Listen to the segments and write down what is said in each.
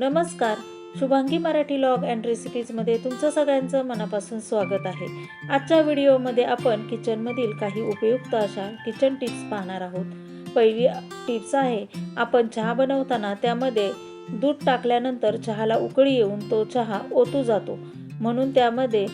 नमस्कार. Shubhangi Marathi vlog and रेसिपीजमध्ये तुमचं सगळ्यांचं मनापासून स्वागत आहे. आजच्या व्हिडिओमध्ये आपण किचनमधील काही उपयुक्त अशा किचन टिप्स पाहणार आहोत. पहिली टिप्स आहे आपण चहा बनवताना त्यामध्ये दूध टाकल्यानंतर चहाला उकळी येऊन तो चहा ओतू जातो. म्हणून त्यामध्ये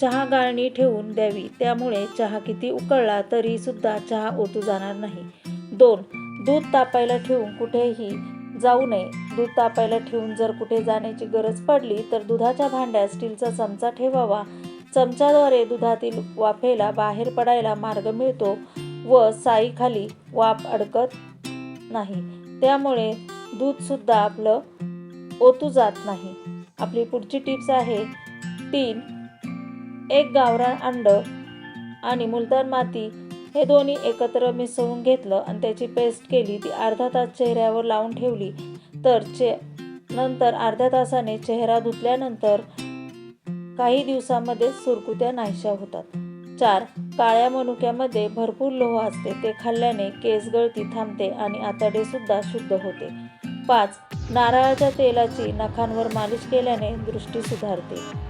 चहा गाळणी ठेवून द्यावी. त्यामुळे चहा किती उकळला तरीसुद्धा चहा ओतू जाणार नाही. दोन दूध तापायला ठेवून कुठेही जाऊ नये. दूध तापायला ठेवून जर कुठे जाण्याची गरज पडली तर दुधाच्या भांड्यात स्टीलचा चमचा ठेवावा. चमच्याद्वारे दुधातील वाफेला बाहेर पडायला मार्ग मिळतो व साईखाली वाफ अडकत नाही. त्यामुळे दूधसुद्धा आपलं ओतू जात नाही. आपली पुढची टिप्स आहे. तीन एक गावरान अंड आणि मुलतान माती हे दोन्ही एकत्र मिसळून घेतलं आणि त्याची पेस्ट केली ती अर्धा तास चेहऱ्यावर लावून ठेवली. तर चे नंतर अर्ध्या तासाने चेहरा धुतल्यानंतर काही दिवसामध्ये सुरकुत्या नाहीशा होतात. चार काळ्या मनुक्यामध्ये भरपूर लोह असते ते खाल्ल्याने केस गळती थांबते आणि आतडेसुद्धा शुद्ध होते. पाच नारळाच्या तेलाची नखांवर मालिश केल्याने दृष्टी सुधारते.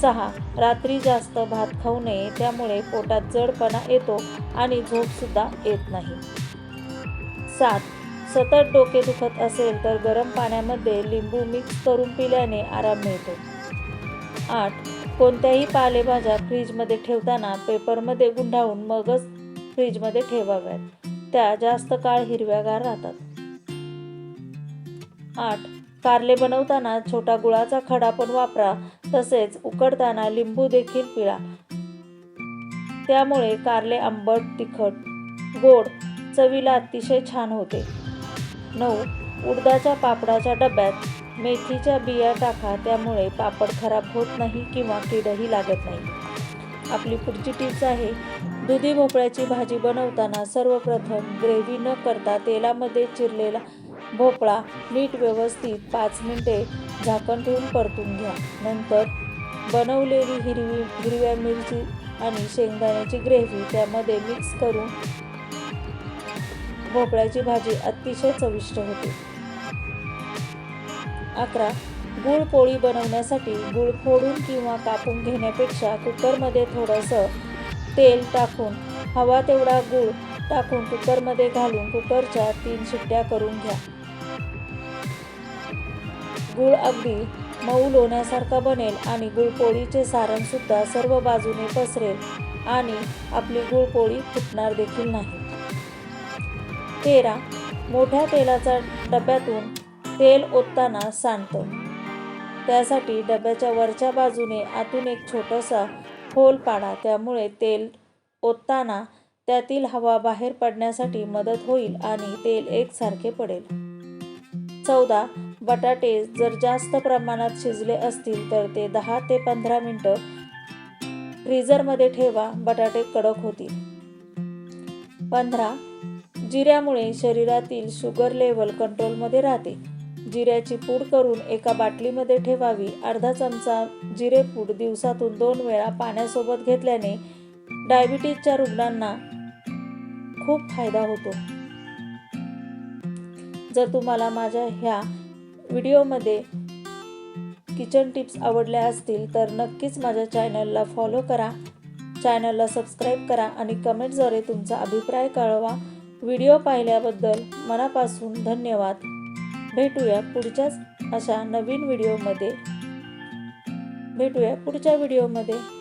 सहा. रात्री जास्त भात खाऊ नये त्यामुळे पोटात जडपणा येतो आणि झोपसुद्धा येत नाही. सात. सतत डोके दुखत असेल तर गरम पाण्यामध्ये लिंबू मिक्स करून पिल्याने आराम मिळतो. आठ. कोणत्याही पालेभाज्या फ्रीजमध्ये ठेवताना पेपरमध्ये गुंडाळून मगच फ्रीजमध्ये ठेवाव्यात. त्या जास्त काळ हिरव्यागार राहतात. आठ. कारले बनवताना छोटा गुळाचा खडा पण वापरा तसेच उकडताना लिंबू देखील पिळा. त्यामुळे कारले आंबट तिखट गोड चवीला अतिशय छान होते. नऊ उडदाच्या पापडाच्या डब्यात मेथीच्या बिया टाका त्यामुळे पापड खराब होत नाही किंवा किडही लागत नाही. आपली पुढची टिप्स आहे दुधी भोपळ्याची भाजी बनवताना सर्वप्रथम ग्रेव्ही न करता तेलामध्ये चिरलेला भोपळा नीट व्यवस्थित पाच मिनिटे झाकण ठेवून परतून घ्या. नंतर बनवलेली हिरवी हिरव्या मिरची आणि शेंगदाण्याची ग्रेव्ही त्यामध्ये मिक्स करून भोपळ्याची भाजी अतिशय चविष्ट होते. अकरा. गुळ पोळी बनवण्यासाठी गुळ फोडून किंवा कापून घेण्यापेक्षा कुकरमध्ये थोडंसं तेल टाकून हवा तेवढा गुळ टाकून कुकरमध्ये घालून कुकरच्या तीन शिट्ट्या करून घ्या. गुळ अगदी मऊ लोण्यासारखा बनेल आणि गुळपोळीचे सारणसुद्धा सर्व बाजूने पसरेल आणि आपली गुळपोळी फुटणार देखील नाही. तेरा. मोठ्या तेलाचा डब्यातून तेल ओतताना सांडतं. त्यासाठी डब्याच्या वरच्या बाजूने आतून एक छोटासा होल पाडा त्यामुळे तेल ओतताना त्यातील हवा बाहेर पडण्यासाठी मदत होईल आणि तेल एकसारखे पडेल. चौदा. बटाटे जर जास्त प्रमाणात शिजले असतील तर ते दहा ते पंधरा मिनटं फ्रीझरमध्ये ठेवा बटाटे कडक होतील. पंधरा जिऱ्यामुळे शरीरातील शुगर लेवल कंट्रोलमध्ये राहते. जिऱ्याची पूड करून एका बाटलीमध्ये ठेवावी. अर्धा चमचा जिरेपूड दिवसातून दोन वेळा पाण्यासोबत घेतल्याने डायबिटीजच्या रुग्णांना खूप फायदा होतो. जर तुम्हाला माझ्या ह्या व्हिडिओमध्ये किचन टिप्स आवडल्या असतील तर नक्कीच माझ्या चॅनलला फॉलो करा. चॅनलला सबस्क्राईब करा आणि कमेंटद्वारे तुमचा अभिप्राय कळवा. व्हिडिओ पाहिल्याबद्दल मनापासून धन्यवाद. भेटूया पुढच्याच अशा नवीन व्हिडिओमध्ये. भेटूया पुढच्या व्हिडिओमध्ये.